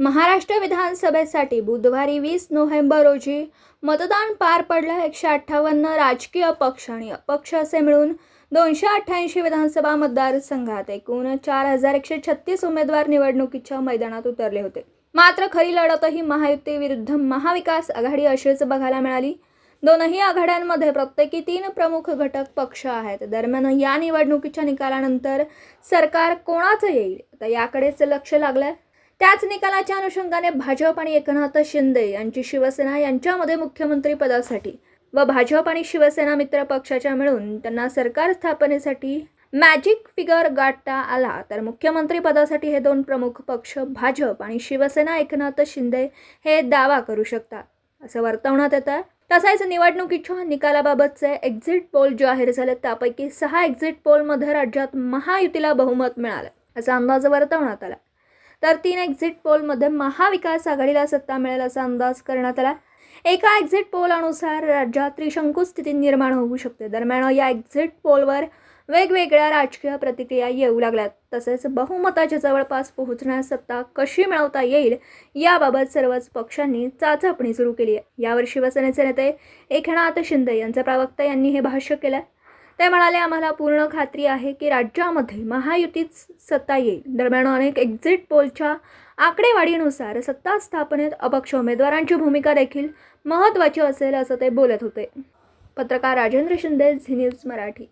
महाराष्ट्र विधानसभेसाठी बुधवारी वीस नोव्हेंबर रोजी मतदान पार पडलं एकशे अठ्ठावन्न राजकीय पक्ष आणि अपक्ष असे मिळून दोनशे अठ्ठ्याऐंशी विधानसभा मतदारसंघात एकूण चार हजार एकशे छत्तीस उमेदवार निवडणुकीच्या मैदानात उतरले होते. मात्र खरी लढतही महायुती विरुद्ध महाविकास आघाडी अशीच बघायला मिळाली. दोनही आघाड्यांमध्ये प्रत्येकी तीन प्रमुख घटक पक्ष आहेत. दरम्यान या निवडणुकीच्या निकालानंतर सरकार कोणाचं येईल? तर याकडेच लक्ष लागलंय. त्याच निकालाच्या अनुषंगाने भाजप आणि एकनाथ शिंदे यांची शिवसेना यांच्यामध्ये मुख्यमंत्री पदासाठी व भाजप आणि शिवसेना मित्र पक्षाच्या मिळून त्यांना सरकार स्थापनेसाठी मॅजिक फिगर गाठता आला. तर मुख्यमंत्री पदासाठी हे दोन प्रमुख पक्ष भाजप आणि शिवसेना एकनाथ शिंदे हे दावा करू शकतात असं वर्तवण्यात येतं तसेच निवडणुकीच्या निकालाबाबतचे एक्झिट पोल जाहीर झाले. त्यापैकी सहा एक्झिट पोलमध्ये राज्यात महायुतीला बहुमत मिळालं असा अंदाज वर्तवण्यात आला. तर तीन एक्झिट पोलमध्ये महाविकास आघाडीला सत्ता मिळेल असा अंदाज करण्यात आला. एका एक्झिट पोलानुसार राज्यात त्रिशंकू स्थिती निर्माण होऊ शकते. दरम्यान या एक्झिट पोलवर वेगवेगळ्या राजकीय प्रतिक्रिया येऊ लागल्यात. तसेच बहुमताच्या जवळपास पोहोचण्यास सत्ता कशी मिळवता येईल याबाबत सर्वच पक्षांनी चाचपणी सुरू केली आहे. यावर शिवसेनेचे नेते एकनाथ शिंदे यांचे प्रवक्ता यांनी हे भाष्य केलं. ते म्हणाले आम्हाला पूर्ण खात्री आहे की राज्यामध्ये महायुतीच सत्ता येईल. दरम्यान अनेक एक्झिट पोलच्या आकडेवाढीनुसार सत्ता स्थापनेत अपक्ष उमेदवारांची भूमिका देखील महत्त्वाची असेल असं ते बोलत होते. पत्रकार राजेंद्र शिंदे झी न्यूज मराठी.